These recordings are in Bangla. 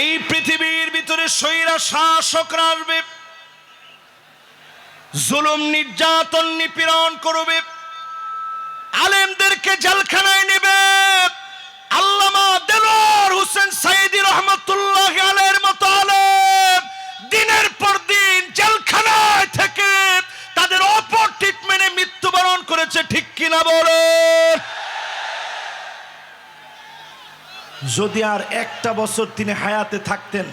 এই পৃথিবীর ভিতরে সৈরা শাসকরা আসবে, জুলুম নির্যাতন নিপীড়ন করবে, আলেমদেরকে জেলখানায় নেবে। আল্লামা দেলোয়ার হোসেন সাইদি রহমতুল্লাহ আলের মতো আলেম দিনের পর দিন জেলখানায় থেকে তাদের অপর ট্রিটমেন্টে মৃত্যুবরণ করেছে, ঠিক কিনা বলেন যদি আর একটা বছর তিনি হায়াতে থাকতেন,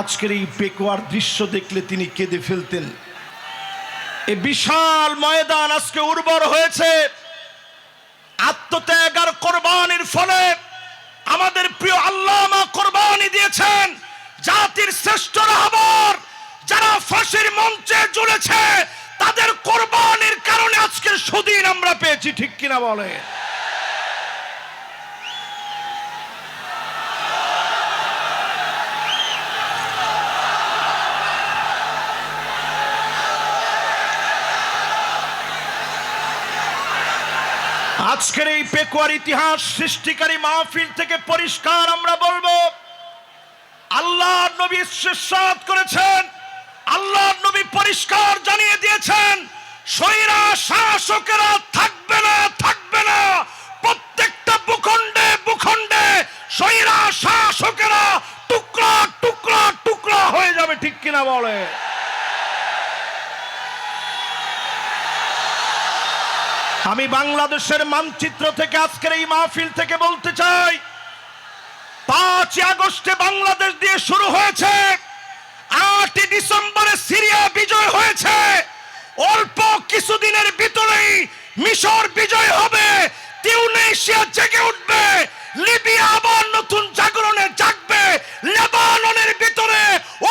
আজকের এই পেকুয়ার দৃশ্য দেখলে তিনি কেঁদে ফেলতেন। এই বিশাল ময়দান আজকে উর্বর হয়েছে। আত্মত্যাগ আর কোরবানির ফলে আমাদের প্রিয় আল্লামা কোরবানি দিয়েছেন, জাতির শ্রেষ্ঠ রাহবর। যারা ফাঁসির মঞ্চে ঝুলেছে তাদের কোরবানির কারণে আজকের সুদিন আমরা পেয়েছি, ঠিক কিনা বলে আজকের এই পেকুয়ার ইতিহাস সৃষ্টিকারী মাহফিল থেকে পরিষ্কার আমরা বলব আল্লাহ নবী ইরশাদ করেছেন আল্লাহ নবী পরিষ্কার জানিয়ে দিয়েছেন সৈরা শাসকেরা থাকবে না থাকবে না। প্রত্যেকটা ভূখণ্ডে ভূখণ্ডে সৈরা শাসকেরা টুকরা টুকরা টুকরা হয়ে যাবে, ঠিক কিনা বলে আমি বাংলাদেশের মানচিত্র থেকে আজকের এই মাহফিল থেকে বলতে চাই, পাঁচই আগস্টে বাংলাদেশ দিয়ে শুরু হয়েছে, আটই ডিসেম্বরে সিরিয়া বিজয় হয়েছে, অল্প কিছুদিনের ভিতরেই মিশর বিজয় হবে, তিউনেশিয়া জেগে উঠবে, লিবিয়া আবার নতুন জাগরণে জাগবে লেবাননের ভিতরে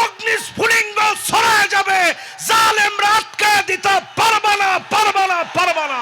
অগ্নি স্ফুলিঙ্গ ছড়ায় যাবে জালেমরা আটকায় দিতে পারবে না পারবে না পারবে না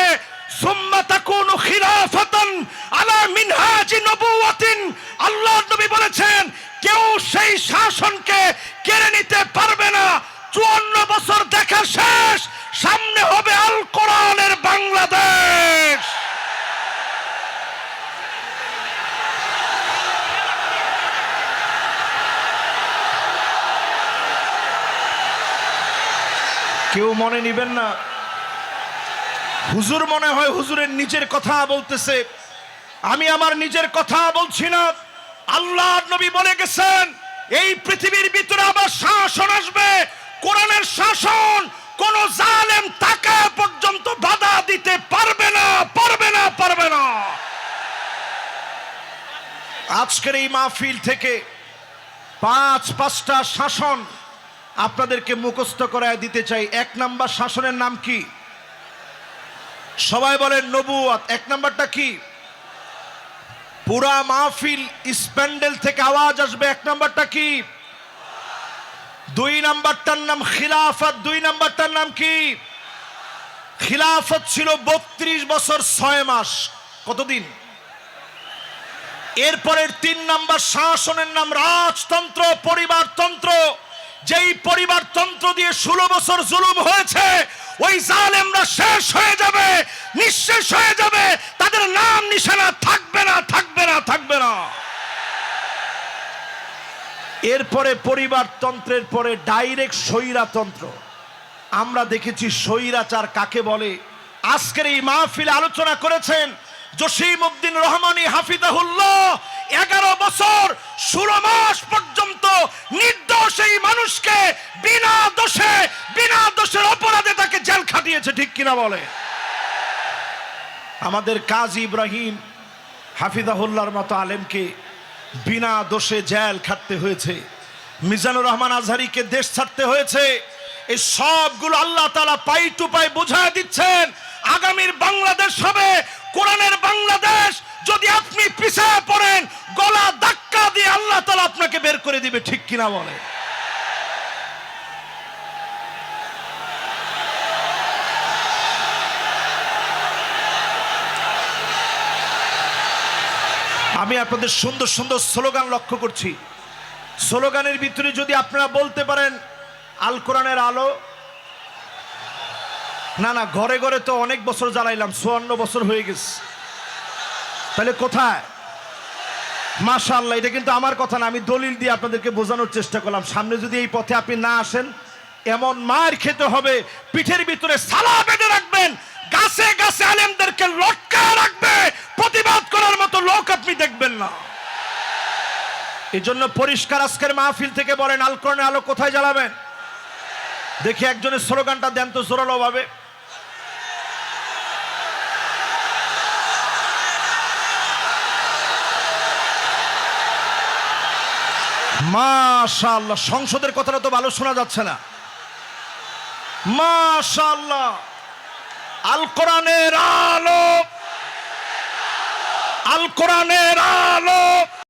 আল্লাহর নবী বলেছেন, কেউ সেই শাসনকে কেড়ে নিতে পারবে না। চুয়ান্ন বছর দেখা শেষ, সামনে হবে আল কোরআনের বাংলাদেশ। কেউ মনে নিবেন না? হুজুর মনে হয় হুজুরের নিজের কথা বলতেছে। আমি আমার নিজের কথা বলছি না। আল্লাহ নবী বলে গেছেন, এই পৃথিবীর ভিতরে আবার শাসন আসবে। কোরআনের শাসন কোন জালেম তাকে পর্যন্ত বাধা দিতে পারবে না পারবে না পারবে না। আজকের এই মাহফিল থেকে পাঁচ, পাঁচটা শাসন আপনাদেরকে মুখস্থ করায় দিতে চাই। এক নাম্বার শাসনের নাম কি? সবাই বলেন নবুয়াত এক নাম্বারটা কি? পুরা মাহফিল স্প্যান্ডেল থেকে আওয়াজ আসবে। এক নাম্বারটা কি? দুই নাম্বারটার নাম খিলাফত, দুই নাম্বারটার নাম কি? খিলাফত ছিল বত্রিশ বছর ছয় মাস। কতদিন? এরপরের তিন নাম্বার শাসনের নাম রাজতন্ত্র, পরিবারতন্ত্র। যেই পরিবারতন্ত্র দিয়ে ষোলো বছর জুলুম হয়েছে ওই জালেমরা শেষ হয়ে যাবে, নিঃশেষ হয়ে যাবে। তাদের নাম নিশানা থাকবে না থাকবে না থাকবে না। এরপরে পরিবারতন্ত্রের পরে ডাইরেক্ট স্বৈরাতন্ত্র। আমরা দেখেছি স্বৈরাচার কাকে বলে? আজকের এই মাহফিলে আলোচনা করেছেন জসিম উদ্দিন রহমানী হাফিজাহুল্লাহ। এগারো বছর, ষোলো মাস পর্যন্ত নির্দোষ এই মানুষকে বিনা দোষে, বিনা দোষের অপরাধে তাকে জেল খাটিয়েছে, ঠিক কিনা বলে? আমাদের কাজী ইব্রাহিম হাফিজাহুল্লাহর মতো আলেমকে বিনা দোষে জেল খাটতে হয়েছে, মিজানুর রহমান আজহারিকে দেশ ছাড়তে হয়েছে, এই সবগুলো আল্লাহ তালা পাই টু পাই বুঝায় দিচ্ছেন, আগামীর বাংলাদেশ হবে, কোরআনের বাংলাদেশ, যদি আপনি পিছিয়ে পড়েন, গলা ধাক্কা দিয়ে আল্লাহ তালা আপনাকে বের করে দিবে, ঠিক কিনা বলে? আমি আপনাদের সুন্দর সুন্দর স্লোগান লক্ষ্য করছি। স্লোগানের ভিতরে যদি আপনারা বলতে পারেন, আল কোরআনের আলো। না না, ঘরে ঘরে তো অনেক বছর জ্বালাইলাম, চুয়ান্ন বছর হয়ে গেছে। তাহলে কোথায়? মাশাআল্লাহ, এটা কিন্তু আমার কথা না, আমি দলিল দিয়ে আপনাদেরকে বোঝানোর চেষ্টা করলাম। সামনে যদি এই পথে আপনি না আসেন, এমন মার খেতে হবে, পিঠের ভিতরে সালা বেঁধে রাখবেন, গাছে গাছে আলেমদেরকে লটকা লোক আপনি দেখবেন না। এই জন্য পরিষ্কার আজকের মাহফিল থেকে বলেন আলকরণে আলো কোথায় জ্বালাবেন? দেখি একজনের স্লোগানটা দেন তো জোরালো ভাবে। মাশাআল্লাহ, সংসদের কথাটা তো ভালো শোনা যাচ্ছে না। মাশাআল্লাহ, আল কোরআনের আলো আল কোরআনের আলো